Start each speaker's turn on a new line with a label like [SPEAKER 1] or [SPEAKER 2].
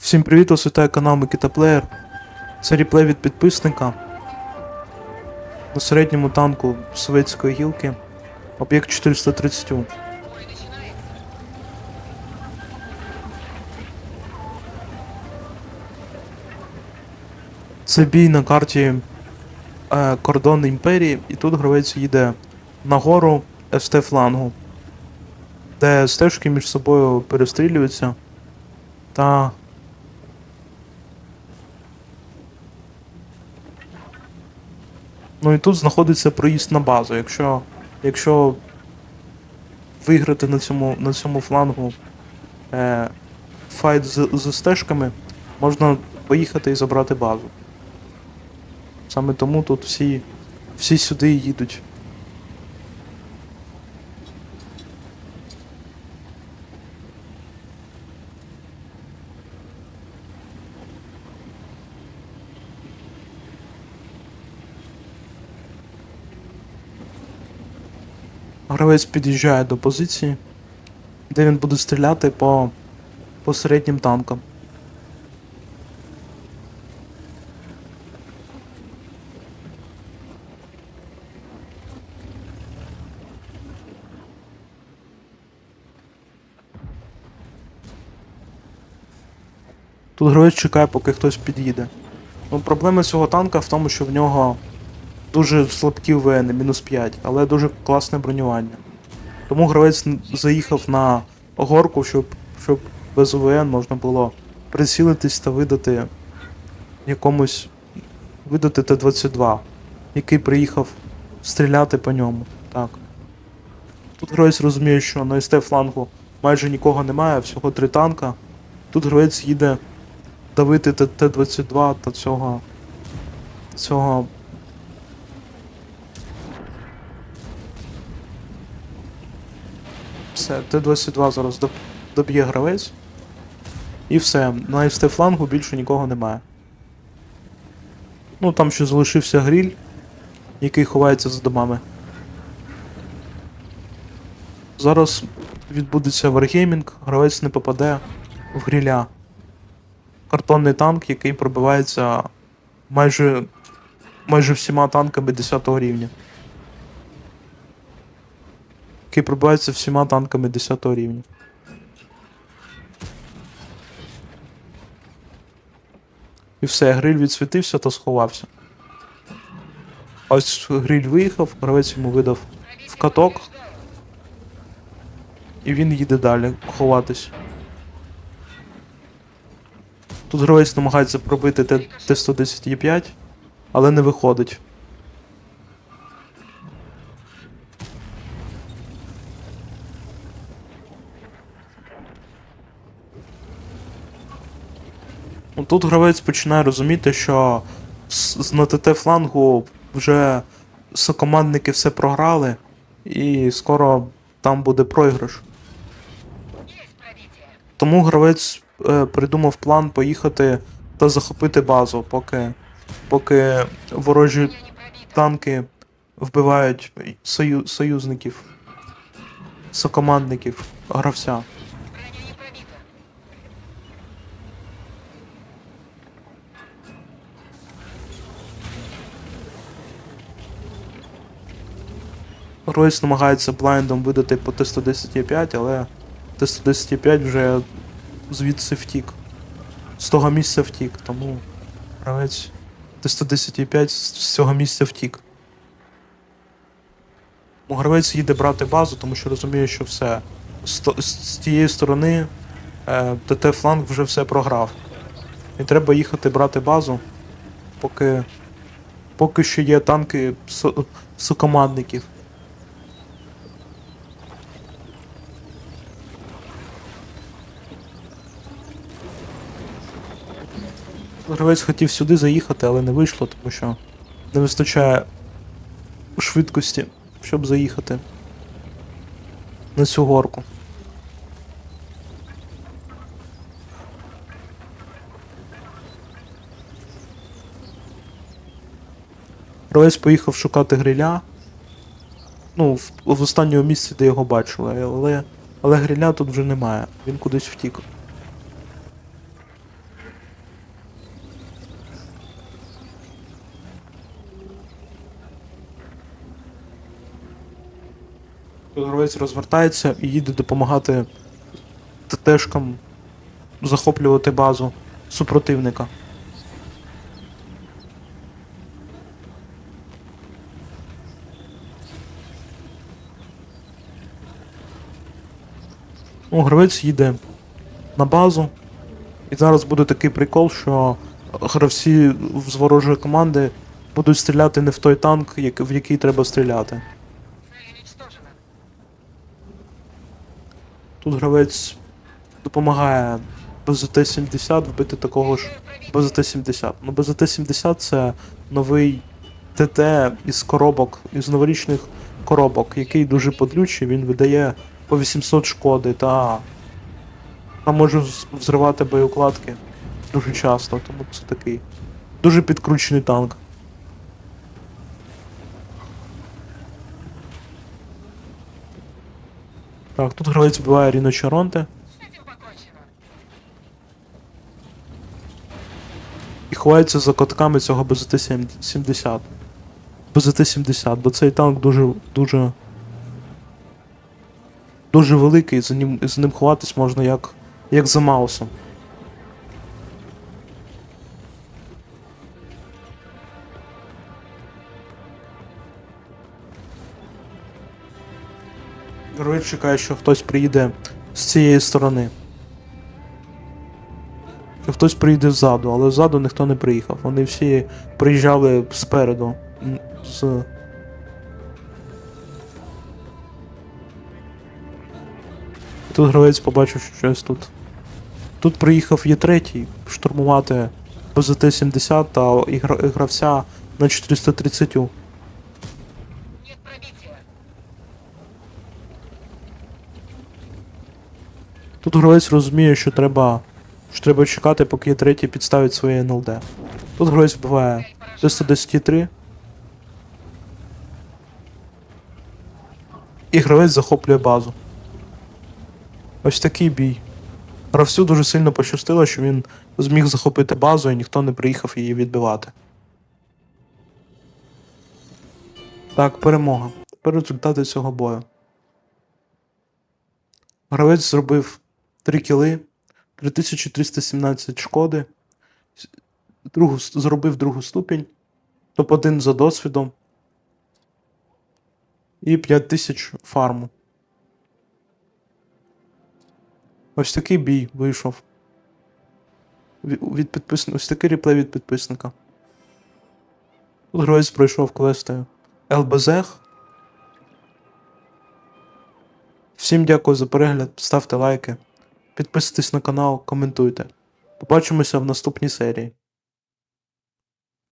[SPEAKER 1] Всім привіт, вас канал Микита Плеєр. Це реплей від підписника. На середньому танку Советської гілки. Об'єкт 430. Це бій на карті е, Кордон Імперії, і тут гравець їде нагору СТ флангу, де стежки між собою перестрілюються. Та Ну і тут знаходиться проїзд на базу. Якщо, якщо виграти на цьому, на цьому флангу е, файт з, з стежками, можна поїхати і забрати базу. Саме тому тут всі, всі сюди їдуть. Гравець під'їжджає до позиції, де він буде стріляти по, по середнім танкам. Тут гравець чекає, поки хтось під'їде. Ну, проблема цього танка в тому, що в нього дуже слабкі ВН, мінус 5, але дуже класне бронювання. Тому гравець заїхав на горку, щоб, щоб без ОВН можна було прицілитись та видати якомусь видати Т-22, який приїхав стріляти по ньому. Так. Тут гравець розуміє, що на СТ флангу майже нікого немає, всього три танка. Тут гравець їде давити Т- Т-22 та цього. цього Все, Т-22 зараз доб'є гравець. І все, на СТ флангу більше нікого немає. Ну там ще залишився гріль, який ховається за домами. Зараз відбудеться варгеймінг, гравець не попаде в гріля. Картонний танк, який пробивається майже, майже всіма танками 10 рівня. Який пробивається всіма танками 10 рівня. І все, гриль відсвітився та сховався. Ось гриль виїхав, гравець йому видав в каток. І він їде далі ховатись. Тут гравець намагається пробити Т- Т-110Е5, але не виходить. Тут гравець починає розуміти, що на ТТ флангу вже сокомандники все програли, і скоро там буде програш. Тому гравець е, придумав план поїхати та захопити базу, поки, поки ворожі танки вбивають сою, союзників, сокомандників, гравця. Ройс намагається блайндом видати по Т-110Е5, але Т-110Е5 вже звідси втік. З того місця втік, тому гравець Т-110Е5 з цього місця втік. Гравець їде брати базу, тому що розуміє, що все. З, з, тієї сторони е, ТТ фланг вже все програв. І треба їхати брати базу, поки, поки що є танки со, сокомандників. Гравець хотів сюди заїхати, але не вийшло, тому що не вистачає швидкості, щоб заїхати на цю горку. Гравець поїхав шукати гриля. Ну, в, в останньому місці, де його бачили, але, але гриля тут вже немає. Він кудись втік. Тут гравець розвертається і їде допомагати ТТшкам захоплювати базу супротивника. Ну, гравець їде на базу. І зараз буде такий прикол, що гравці з ворожої команди будуть стріляти не в той танк, в який треба стріляти. Тут гравець допомагає БЗТ-70 вбити такого ж БЗТ-70. Ну, БЗТ-70 це новий ТТ із коробок, із новорічних коробок, який дуже подлючий, він видає по 800 шкоди та, та може взривати боєукладки дуже часто, тому це такий дуже підкручений танк. Так, тут гравець вбиває Ріно і ховається за котками цього БЗТ-70. БЗТ-70, бо цей танк дуже. дуже. дуже великий, за ним, за ним ховатись можна як. як за Маусом. Чекає, що хтось приїде з цієї сторони. Що хтось приїде ззаду, але ззаду ніхто не приїхав. Вони всі приїжджали спереду. З... Тут гравець побачив що щось тут. Тут приїхав Є3 штурмувати БЗТ-70 та гравця на 430. Тут гравець розуміє, що треба, що треба чекати, поки Є3 підставить своє НЛД. Тут гравець вбиває Т-110-3. І гравець захоплює базу. Ось такий бій. Гравцю дуже сильно пощастило, що він зміг захопити базу і ніхто не приїхав її відбивати. Так, перемога. Тепер результати цього бою. Гравець зробив 3 кіли, 3317 шкоди, другу, зробив другу ступінь, топ-1 за досвідом і 5000 фарму. Ось такий бій вийшов. Від підписника. Ось такий реплей від підписника. Тут гравець пройшов квести ЛБЗЕХ. Всім дякую за перегляд, ставте лайки, підписуйтесь на канал, коментуйте. Побачимося в наступній серії.